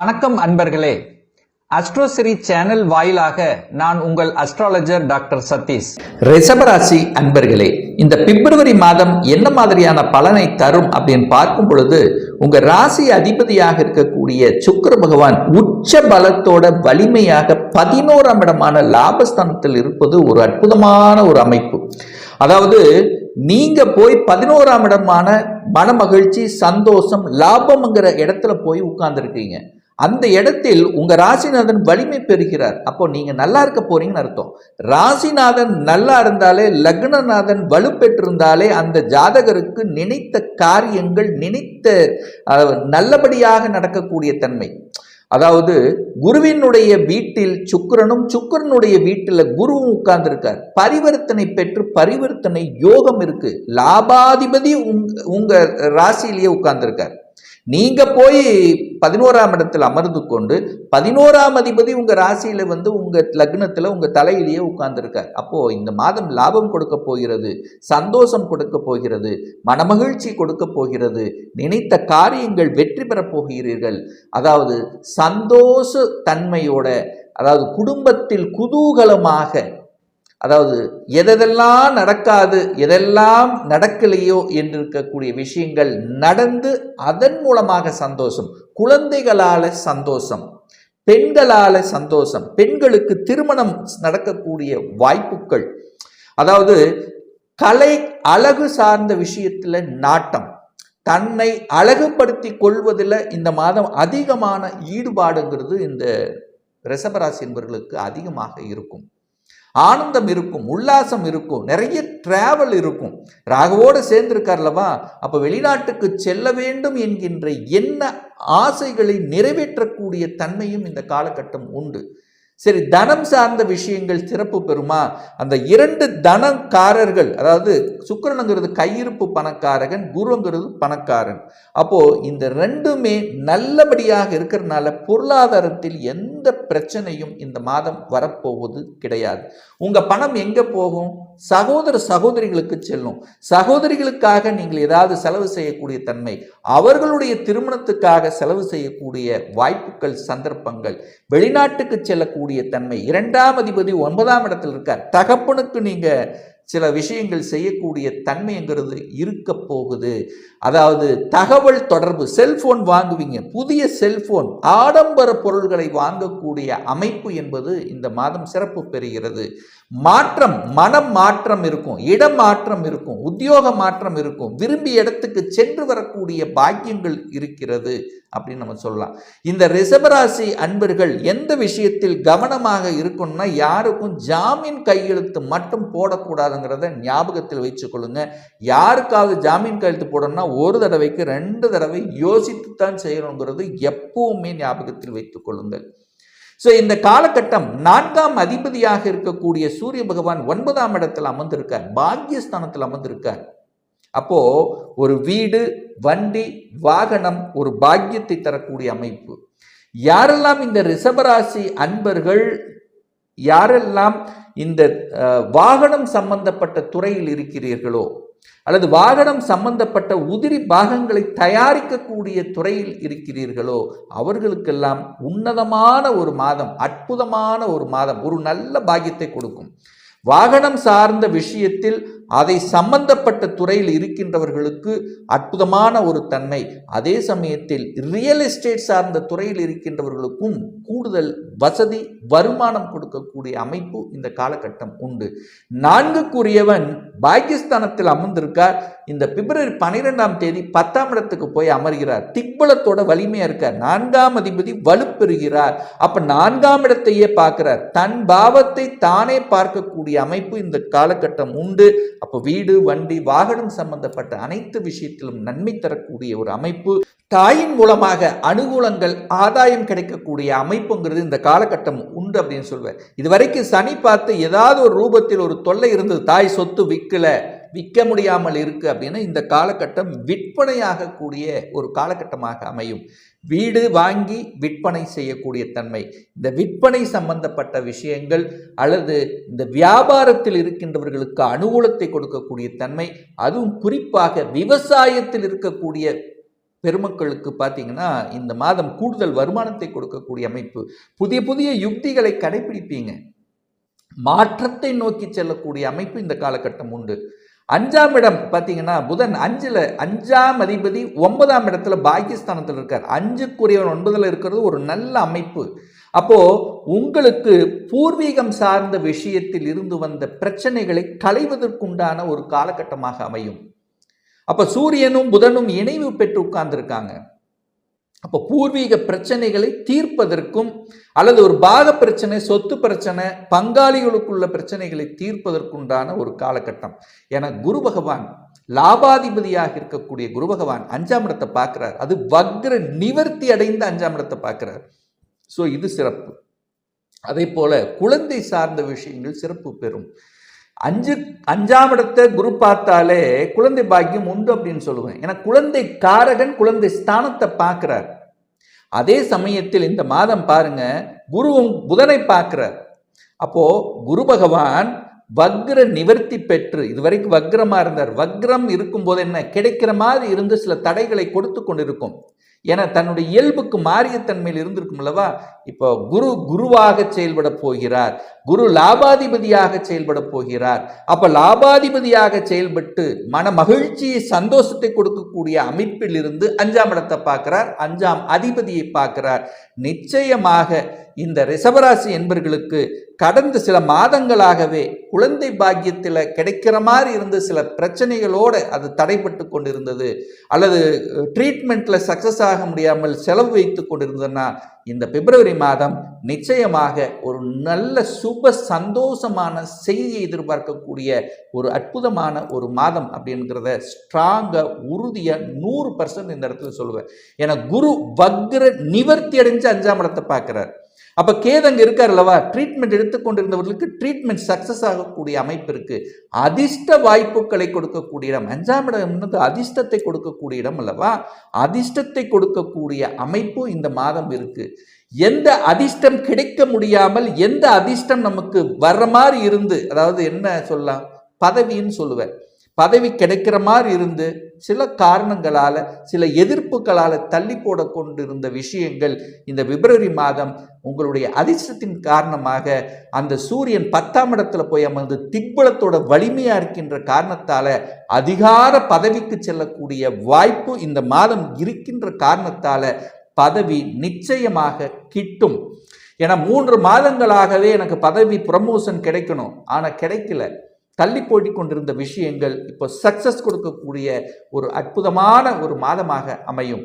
வணக்கம் அன்பர்களே. அஸ்ட்ரோசிரி சேனல் வாயிலாக நான் உங்கள் அஸ்ட்ராலஜர் டாக்டர் சதீஷ். ரிஷபராசி அன்பர்களே இந்த பிப்ரவரி மாதம் என்ன மாதிரியான பலனை தரும் அப்படின்னு பார்க்கும் பொழுது உங்க ராசி அதிபதியாக இருக்கக்கூடிய சுக்கர பகவான் உச்ச பலத்தோட வலிமையாக பதினோராம் இடமான லாபஸ்தானத்தில் இருப்பது ஒரு அற்புதமான ஒரு அமைப்பு. அதாவது நீங்க போய் பதினோராம் இடமான மனமகிழ்ச்சி சந்தோஷம் லாபம்ங்கிற இடத்துல போய் உட்கார்ந்துருக்கீங்க. அந்த இடத்தில் உங்க ராசிநாதன் வலிமை பெறுகிறார். அப்போ நீங்க நல்லா இருக்க போறீங்கன்னு அர்த்தம். ராசிநாதன் நல்லா இருந்தாலே லக்னநாதன் வலுப்பெற்றிருந்தாலே அந்த ஜாதகருக்கு நினைத்த காரியங்கள் நினைத்த நல்லபடியாக நடக்கக்கூடிய தன்மை. அதாவது குருவினுடைய வீட்டில் சுக்கரனும் சுக்கரனுடைய வீட்டில் குருவும் உட்கார்ந்துருக்கார். பரிவர்த்தனை பெற்று பரிவர்த்தனை யோகம் இருக்கு. லாபாதிபதி உங்க உங்க ராசியிலேயே உட்கார்ந்துருக்கார். நீங்க போய் பதினோராம் இடத்தில் அமர்ந்து கொண்டு பதினோராம் அதிபதி உங்க ராசியில வந்து உங்க லக்னத்துல உங்க தலையிலேயே உட்கார்ந்துருக்கார். அப்போ இந்த மாதம் லாபம் கொடுக்க போகிறது சந்தோஷம் கொடுக்க போகிறது மனமகிழ்ச்சி கொடுக்க போகிறது நினைத்த காரியங்கள் வெற்றி பெறப் போகிறீர்கள். அதாவது சந்தோஷ தன்மையோட அதாவது குடும்பத்தில் குதூகலமாக அதாவது எதெல்லாம் நடக்காது எதெல்லாம் நடக்கலையோ என்று இருக்கக்கூடிய விஷயங்கள் நடந்து அதன் மூலமாக சந்தோஷம். குழந்தைகளால் சந்தோஷம் பெண்களால் சந்தோஷம் பெண்களுக்கு திருமணம் நடக்கக்கூடிய வாய்ப்புகள். அதாவது கலை அழகு சார்ந்த விஷயத்தில் நாட்டம். தன்னை அழகுபடுத்தி கொள்வதில் இந்த மாதம் அதிகமான ஈடுபாடுங்கிறது இந்த ரிஷபராசி என்பவர்களுக்கு அதிகமாக இருக்கும். ஆனந்தம் இருக்கும் உல்லாசம் இருக்கும் நிறைய டிராவல் இருக்கும். ராகவோடு சேர்ந்திருக்கார்லவா அப்போ வெளிநாட்டுக்கு செல்ல வேண்டும் என்கின்ற என்ன ஆசைகளை நிறைவேற்றக்கூடிய தன்மையும் இந்த காலகட்டம் உண்டு. சரி தனம் சார்ந்த விஷயங்கள் சிறப்பு பெறுமா? அந்த இரண்டு தனக்காரர்கள் அதாவது சுக்கரனுங்கிறது கையிருப்பு பணக்காரகன் குருங்கிறது பணக்காரன். அப்போது இந்த ரெண்டுமே நல்லபடியாக இருக்கிறதுனால பொருளாதாரத்தில் எந்த பிரச்சனையும் இந்த மாதம் வரப்போவது கிடையாது. உங்கள் பணம் எங்கே போகும்? சகோதர சகோதரிகளுக்கு செல்லும். சகோதரிகளுக்காக நீங்கள் ஏதாவது செலவு செய்யக்கூடிய தன்மை அவர்களுடைய திருமணத்துக்காக செலவு செய்யக்கூடிய வாய்ப்புகள் சந்தர்ப்பங்கள் வெளிநாட்டுக்கு செல்லக்கூடிய தன்மை. இரண்டாம் அதிபதி ஒன்பதாம் இடத்தில் இருக்கார். தகப்பனுக்கு நீங்க சில விஷயங்கள் செய்யக்கூடிய தன்மைங்கிறது இருக்க போகுது. அதாவது தகவல் தொடர்பு செல்போன் வாங்குவீங்க. புதிய செல்போன் ஆடம்பர பொருள்களை வாங்கக்கூடிய அமைப்பு என்பது இந்த மாதம் சிறப்பு பெறுகிறது. மாற்றம் மனம் மாற்றம் இருக்கும் இடம் மாற்றம் இருக்கும் உத்தியோக மாற்றம் இருக்கும் விரும்பிய இடத்துக்கு சென்று வரக்கூடிய பாக்கியங்கள் இருக்கிறது அப்படின்னு நம்ம சொல்லலாம். இந்த ரிசபராசி அன்பர்கள் எந்த விஷயத்தில் கவனமாக இருக்கணும்னா யாருக்கும் ஜாமீன் கையெழுத்து மட்டும் போடக்கூடாதுங்கிறத ஞாபகத்தில் வச்சுக்கொள்ளுங்க யாருக்காவது ஜாமீன் கையெழுத்து போடணும்னா ஒரு தடவைக்கு ரெண்டு தடவை யோசித்துத்தான் செய்யணுங்கிறது எப்பவுமே ஞாபகத்தில் வைத்துக் கொள்ளுங்கள். ஸோ இந்த காலகட்டம் நான்காம் அதிபதியாக இருக்கக்கூடிய சூரிய பகவான் ஒன்பதாம் இடத்தில் அமர்ந்திருக்கார் பாக்கியஸ்தானத்தில் அமர்ந்திருக்கார். அப்போ ஒரு வீடு வண்டி வாகனம் ஒரு பாக்கியத்தை தரக்கூடிய அமைப்பு. யாரெல்லாம் இந்த ரிஷபராசி அன்பர்கள் யாரெல்லாம் இந்த வாகனம் சம்பந்தப்பட்ட துறையில் இருக்கிறீர்களோ அல்லது வாகனம் சம்பந்தப்பட்ட உதிரி பாகங்களை தயாரிக்கக்கூடிய துறையில் இருக்கிறீர்களோ அவர்களுக்கெல்லாம் உன்னதமான ஒரு மாதம் அற்புதமான ஒரு மாதம் ஒரு நல்ல பாக்கியத்தை கொடுக்கும். வாகனம் சார்ந்த விஷயத்தில் அதை சம்பந்தப்பட்ட துறையில் இருக்கின்றவர்களுக்கு அற்புதமான ஒரு தன்மை. அதே சமயத்தில் ரியல் எஸ்டேட் சார்ந்த துறையில் இருக்கின்றவர்களுக்கும் கூடுதல் வசதி வருமானம் கொடுக்கக்கூடிய அமைப்பு இந்த காலகட்டம் உண்டு. நான்குக்குரியவன் பாகிஸ்தானத்தில் அமர்ந்திருக்கார். இந்த பிப்ரவரி பனிரெண்டாம் தேதி பத்தாம் இடத்துக்கு போய் அமர்கிறார். திக்பலத்தோட வலிமையா இருக்கார். நான்காம் அதிபதி வலுப்பெறுகிறார். அப்ப நான்காம் இடத்தையே பார்க்கிறார். தன் பாவத்தை தானே பார்க்கக்கூடிய அமைப்பு இந்த காலகட்டம் உண்டு. அப்போ வீடு வண்டி வாகனம் சம்பந்தப்பட்ட அனைத்து விஷயத்திலும் நன்மை தரக்கூடிய ஒரு அமைப்பு. தாயின் மூலமாக அனுகூலங்கள் ஆதாயம் கிடைக்கக்கூடிய அமைப்புங்கிறது இந்த காலகட்டம் உண்டு அப்படின்னு சொல்வேன் இதுவரைக்கும் சனி பார்த்து ஏதாவது ஒரு ரூபத்தில் ஒரு தொல்லை இருந்தது தாய் சொத்து விற்கல விற்க முடியாமல் இருக்கு அப்படின்னா இந்த காலகட்டம் விற்பனையாகக்கூடிய ஒரு காலகட்டமாக அமையும். வீடு வாங்கி விற்பனை செய்யக்கூடிய தன்மை. இந்த விற்பனை சம்பந்தப்பட்ட விஷயங்கள் அல்லது இந்த வியாபாரத்தில் இருக்கின்றவர்களுக்கு அனுகூலத்தை கொடுக்கக்கூடிய தன்மை அதுவும் குறிப்பாக விவசாயத்தில் இருக்கக்கூடிய பெருமக்களுக்கு பார்த்தீங்கன்னா இந்த மாதம் கூடுதல் வருமானத்தை கொடுக்கக்கூடிய அமைப்பு. புதிய புதிய யுக்திகளை கடைபிடிப்பீங்க மாற்றத்தை நோக்கி செல்லக்கூடிய அமைப்பு இந்த காலகட்டம் உண்டு. அஞ்சாம் இடம் பார்த்தீங்கன்னா புதன் அஞ்சில் அஞ்சாம் அதிபதி ஒன்பதாம் இடத்துல பாகிஸ்தானத்தில் இருக்கார். அஞ்சுக்குரியவன் ஒன்பதில் இருக்கிறது ஒரு நல்ல அமைப்பு. அப்போது உங்களுக்கு பூர்வீகம் சார்ந்த விஷயத்தில் இருந்து வந்த பிரச்சனைகளை களைவதற்குண்டான ஒரு காலகட்டமாக அமையும். அப்போ சூரியனும் புதனும் இணைவு பெற்று உட்கார்ந்துருக்காங்க. அப்போ பூர்வீக பிரச்சனைகளை தீர்ப்பதற்கும் அல்லது ஒரு பாக பிரச்சனை சொத்து பிரச்சனை பங்காளிகளுக்குள்ள பிரச்சனைகளை தீர்ப்பதற்குண்டான ஒரு காலகட்டம். என குரு பகவான் லாபாதிபதியாக இருக்கக்கூடிய குரு பகவான் அஞ்சாம் இடத்தை பார்க்கிறார். அது வக்ர நிவர்த்தி அடைந்த அஞ்சாம் இடத்தை பார்க்கிறார். ஸோ இது சிறப்பு. அதே போல குழந்தை சார்ந்த விஷயங்கள் சிறப்பு பெறும். அஞ்சு அஞ்சாம் இடத்தை குரு பார்த்தாலே குழந்தை பாக்கியம் உண்டு அப்படின்னு சொல்லுவேன். ஏன்னா குழந்தை காரகன் குழந்தை ஸ்தானத்தை பார்க்கிறார். அதே சமயத்தில் இந்த மாதம் பாருங்க குருவும் புதனை பார்க்கிறார். அப்போ குரு பகவான் வக்ர நிவர்த்தி பெற்று இதுவரைக்கும் வக்ரமா இருந்தார். வக்ரம் இருக்கும்போது என்ன கிடைக்கிற மாதிரி இருந்து சில தடைகளை கொடுத்து கொண்டிருக்கும். ஏன்னா தன்னுடைய இயல்புக்கு மாறிய தன்மையில் இருந்திருக்கும் அல்லவா? இப்போ குரு குருவாக செயல்பட போகிறார். குரு லாபாதிபதியாக செயல்பட போகிறார். அப்ப லாபாதிபதியாக செயல்பட்டு மன மகிழ்ச்சியை சந்தோஷத்தை கொடுக்கக்கூடிய அமைப்பில் இருந்து அஞ்சாம் இடத்தை பார்க்கிறார். அஞ்சாம் அதிபதியை பார்க்கிறார். நிச்சயமாக இந்த ரிஷபராசி என்பர்களுக்கு கடந்த சில மாதங்களாகவே குழந்தை பாக்கியத்தில் கிடைக்கிற மாதிரி இருந்த சில பிரச்சனைகளோடு அது தடைப்பட்டு கொண்டிருந்தது. அல்லது ட்ரீட்மெண்ட்டில் சக்ஸஸ் ஆக முடியாமல் செலவு வைத்து கொண்டிருந்ததுன்னா இந்த பிப்ரவரி மாதம் நிச்சயமாக ஒரு நல்ல சுப சந்தோஷமான செய்தியை எதிர்பார்க்கக்கூடிய ஒரு அற்புதமான ஒரு மாதம் அப்படிங்கிறத ஸ்ட்ராங்காக உறுதியாக நூறு பர்சன்ட் இந்த இடத்துல சொல்லுவேன். ஏன்னா குரு வக்ர நிவர்த்தி அடைஞ்சு அஞ்சாம் இடத்தை பார்க்குறார். அப்போ கேதங்க இருக்கார் அல்லவா? ட்ரீட்மெண்ட் எடுத்துக்கொண்டிருந்தவர்களுக்கு ட்ரீட்மெண்ட் சக்ஸஸ் ஆகக்கூடிய அமைப்பு இருக்கு. அதிர்ஷ்ட வாய்ப்புகளை கொடுக்கக்கூடிய இடம். அஞ்சாம் இடம் என்பது அதிர்ஷ்டத்தை கொடுக்கக்கூடிய இடம் அல்லவா? அதிர்ஷ்டத்தை கொடுக்கக்கூடிய அமைப்பும் இந்த மாதம் இருக்குது எந்த அதிர்ஷ்டம் கிடைக்க முடியாமல் எந்த அதிர்ஷ்டம் நமக்கு வர்ற மாதிரி இருந்து அதாவது என்ன சொல்லலாம்? பதவின்னு சொல்லுவேன். பதவி கிடைக்கிற மாதிரி இருந்து சில காரணங்களால் சில எதிர்ப்புகளால் தள்ளி போட கொண்டிருந்த விஷயங்கள் இந்த பிப்ரவரி மாதம் உங்களுடைய அதிர்ஷ்டத்தின் காரணமாக அந்த சூரியன் பத்தாம் இடத்துல போய் அமர்ந்து திக்பலத்தோட வலிமையாக இருக்கின்ற காரணத்தால் அதிகார பதவிக்கு செல்லக்கூடிய வாய்ப்பு இந்த மாதம் இருக்கின்ற காரணத்தால் பதவி நிச்சயமாக கிட்டும். ஏன்னா மூன்று மாதங்களாகவே எனக்கு பதவி ப்ரமோஷன் கிடைக்கணும். ஆனால் கிடைக்கல. தள்ளி போட்டி கொண்டிருந்த விஷயங்கள் இப்போ சக்சஸ் கொடுக்கக்கூடிய ஒரு அற்புதமான ஒரு மாதமாக அமையும்.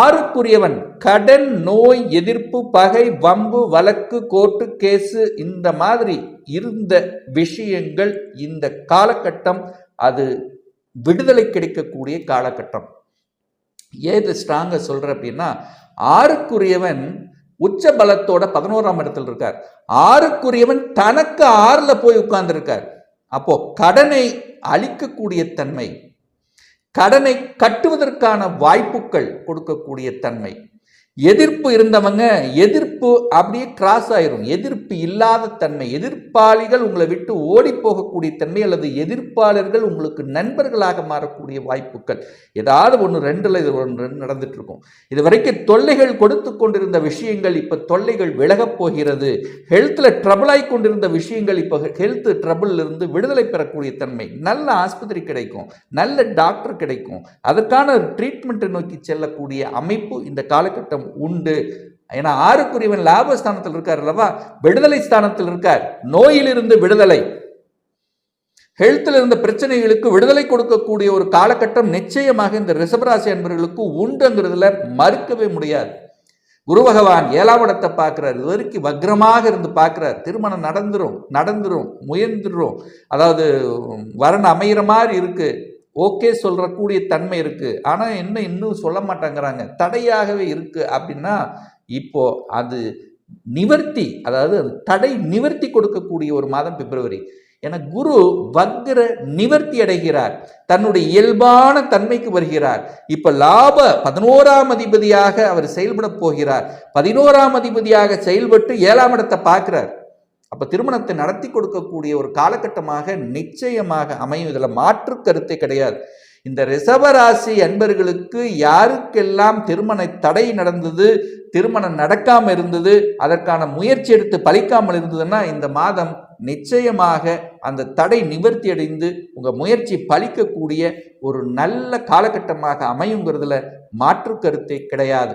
ஆறுக்குரியவன் கடன் நோய் எதிர்ப்பு பகை வம்பு வழக்கு கோர்ட்டு கேஸு இந்த மாதிரி இருந்த விஷயங்கள் இந்த காலகட்டம் அது விடுதலை கிடைக்கக்கூடிய காலகட்டம். ஏது ஸ்ட்ராங்காக சொல்கிற அப்படின்னா ஆறுக்குரியவன் உச்ச பலத்தோட பதினோராம் இடத்துல இருக்கார். ஆறுக்குரியவன் தனக்கு ஆறில் போய் உட்கார்ந்துருக்கார். அப்போ கடனை அழிக்கக்கூடிய தன்மை கடனை கட்டுவதற்கான வாய்ப்புகள் கொடுக்கக்கூடிய தன்மை. எதிர்ப்பு இருந்தவங்க எதிர்ப்பு அப்படியே கிராஸ் ஆயிரும். எதிர்ப்பு இல்லாத தன்மை எதிர்ப்பாளிகள் உங்களை விட்டு ஓடி போகக்கூடிய தன்மை அல்லது எதிர்ப்பாளர்கள் உங்களுக்கு நண்பர்களாக மாறக்கூடிய வாய்ப்புகள். ஏதாவது ஒன்று ரெண்டுல இது ஒன்று நடந்துட்டு இருக்கும் இது வரைக்கும் தொல்லைகள் கொடுத்து கொண்டிருந்த விஷயங்கள் இப்போ தொல்லைகள் விலகப் போகிறது. ஹெல்த்தில் ட்ரபிள் ஆகி கொண்டிருந்த விஷயங்கள் இப்போ ஹெல்த் ட்ரபிள் இருந்து விடுதலை பெறக்கூடிய தன்மை. நல்ல ஆஸ்பத்திரி கிடைக்கும். நல்ல டாக்டர் கிடைக்கும். அதற்கான ட்ரீட்மெண்ட்டை நோக்கி செல்லக்கூடிய அமைப்பு இந்த காலகட்டம் உண்டு. ஏன்னா ஆறுக்குரியவன் லாபஸ்தானத்தில் இருக்கார் அல்லவா? விடுதலை ஸ்தானத்தில் இருக்கார். நோயிலிருந்து விடுதலை. ஹெல்த்தில் இருந்த பிரச்சனைகளுக்கு விடுதலை கொடுக்கக்கூடிய ஒரு காலகட்டம் நிச்சயமாக இந்த ரிஷபராசி அன்பர்களுக்கு உண்டுங்கிறதுல மறுக்கவே முடியாது. குரு பகவான் ஏழாம் இடத்தை பார்க்குறார். இது வரைக்கும் வக்ரமாக இருந்து பார்க்குறார். திருமணம் நடந்துரும் நடந்துரும் முயன்றுரும். அதாவது வரன் அமையிற மாதிரி இருக்கு. ஓகே சொல்கிறக்கூடிய தன்மை இருக்குது ஆனால் என்ன இன்னும் சொல்ல மாட்டேங்கிறாங்க. தடையாகவே இருக்குது அப்படின்னா இப்போது அது நிவர்த்தி அதாவது அது தடை நிவர்த்தி கொடுக்கக்கூடிய ஒரு மாதம் பிப்ரவரி. என குரு வக்ர நிவர்த்தி அடைகிறார். தன்னுடைய இயல்பான தன்மைக்கு வருகிறார். இப்ப லாப பதினோராம் அதிபதியாக அவர் செயல்பட போகிறார். பதினோராம் அதிபதியாக செயல்பட்டு ஏழாம் இடத்தை பார்க்கிறார். அப்போ திருமணத்தை நடத்தி கொடுக்கக்கூடிய ஒரு காலகட்டமாக நிச்சயமாக அமையும். இதில் மாற்று கருத்தே கிடையாது. இந்த ரிசவராசி அன்பர்களுக்கு யாருக்கெல்லாம் திருமண தடை நடந்தது திருமணம் நடக்காமல் இருந்தது அதற்கான முயற்சி எடுத்து பழிக்காமல் இருந்ததுன்னா இந்த மாதம் நிச்சயமாக அந்த தடை நிவர்த்தி அடைந்து உங்கள் முயற்சி பழிக்கக்கூடிய ஒரு நல்ல காலகட்டமாக அமையுங்கிறதுல மாற்று கருத்தே கிடையாது.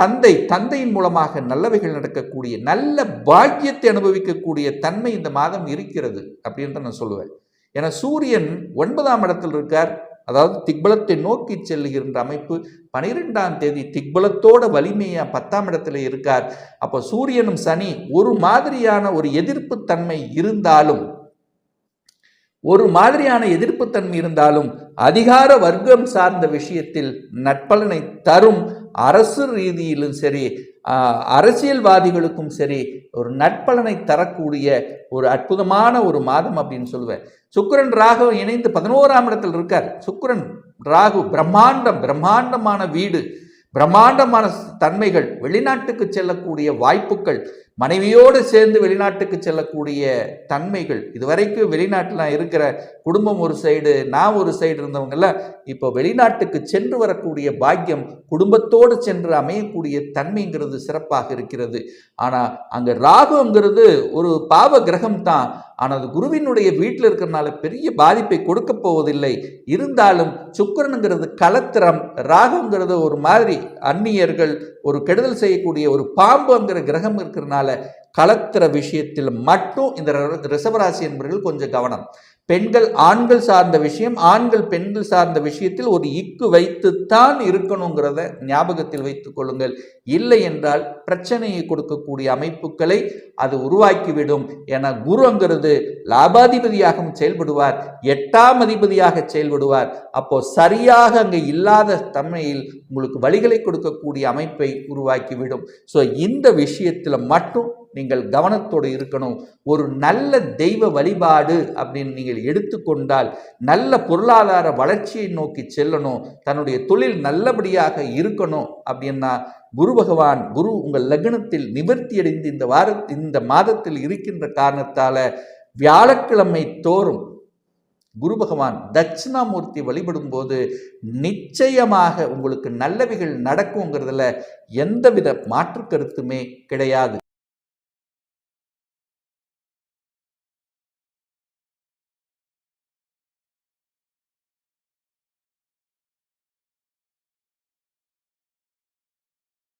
தந்தை தந்தையின் மூலமாக நல்லவைகள் நடக்கக்கூடிய நல்ல பாக்கியத்தை அனுபவிக்கக்கூடிய தன்மை இந்த மாதம் இருக்கிறது அப்படின்ட்டு நான் சொல்லுவேன். ஏன்னா சூரியன் ஒன்பதாம் இடத்தில் இருக்கார். அதாவது திக்பலத்தை நோக்கி செல்லுகின்ற அமைப்பு பனிரெண்டாம் தேதி திக்பலத்தோட வலிமையா பத்தாம் இடத்துல இருக்கார். அப்போ சூரியனும் சனி ஒரு மாதிரியான ஒரு எதிர்ப்பு தன்மை இருந்தாலும் ஒரு மாதிரியான எதிர்ப்புத்தன்மை இருந்தாலும் அதிகார வர்க்கம் சார்ந்த விஷயத்தில் நட்பலனை தரும் அரசு ரீதியிலும் சரி அரசியல்வாதிகளுக்கும் சரி ஒரு நட்பலனை தரக்கூடிய ஒரு அற்புதமான ஒரு மாதம் அப்படின்னு சொல்லுவேன். சுக்கிரன் ராகு இணைந்து பதினோராம் இடத்தில் இருக்கார். சுக்கிரன் ராகு பிரம்மாண்டம் பிரம்மாண்டமான வீடு பிரம்மாண்டமான தன்மைகள் வெளிநாட்டுக்கு செல்லக்கூடிய வாய்ப்புகள் மனைவியோடு சேர்ந்து வெளிநாட்டுக்கு செல்லக்கூடிய தன்மைகள். இதுவரைக்கும் வெளிநாட்டில் இருக்கிற குடும்பம் ஒரு சைடு நான் ஒரு சைடு இருந்தவங்கெல்லாம் இப்போ வெளிநாட்டுக்கு சென்று வரக்கூடிய பாக்கியம் குடும்பத்தோடு சென்று அமையக்கூடிய தன்மைங்கிறது சிறப்பாக இருக்கிறது. ஆனால் அங்கே ராகுங்கிறது ஒரு பாவ கிரகம் தான். ஆனால் அது குருவினுடைய வீட்டில் இருக்கிறனால பெரிய பாதிப்பை கொடுக்க போவதில்லை. இருந்தாலும் சுக்கிரனுங்கிறது கலத்திரம் ராகுங்கிறது ஒரு மாதிரி அந்நியர்கள் ஒரு கெடுதல் செய்யக்கூடிய ஒரு பாம்புங்கிற கிரகம் இருக்கிறனால கலத்துற விஷயத்தில் மட்டும் இந்த ரிசவராசி என்பவர்கள் கொஞ்சம் கவனம். பெண்கள் ஆண்கள் சார்ந்த விஷயம் ஆண்கள் பெண்கள் சார்ந்த விஷயத்தில் ஒரு இக்கு வைத்துத்தான் இருக்கணுங்கிறத ஞாபகத்தில் வைத்துக் கொள்ளுங்கள். இல்லை என்றால் பிரச்சனையை கொடுக்கக்கூடிய அமைப்புகளை அது உருவாக்கிவிடும் என குருங்கிறது லாபாதிபதியாகவும் செயல்படுவார் எட்டாம் அதிபதியாக செயல்படுவார். அப்போ சரியாக அங்கே இல்லாத தன்மையில் உங்களுக்கு வழிகளை கொடுக்கக்கூடிய அமைப்பை உருவாக்கிவிடும். ஸோ இந்த விஷயத்தில் மட்டும் நீங்கள் கவனத்தோடு இருக்கணும். ஒரு நல்ல தெய்வ வழிபாடு அப்படின்னு நீங்கள் எடுத்துக்கொண்டால் நல்ல பொருளாதார வளர்ச்சியை நோக்கி செல்லணும். தன்னுடைய தொழில் நல்லபடியாக இருக்கணும் அப்படின்னா குரு பகவான் குரு உங்கள் லக்னத்தில் நிவர்த்தி அடைந்து இந்த வார இந்த மாதத்தில் இருக்கின்ற காரணத்தால வியாழக்கிழமை தோறும் குரு பகவான் தட்சிணாமூர்த்தி வழிபடும் போது நிச்சயமாக உங்களுக்கு நல்லவைகள் நடக்குங்கிறதுல எந்தவித மாற்று கருத்துமே கிடையாது.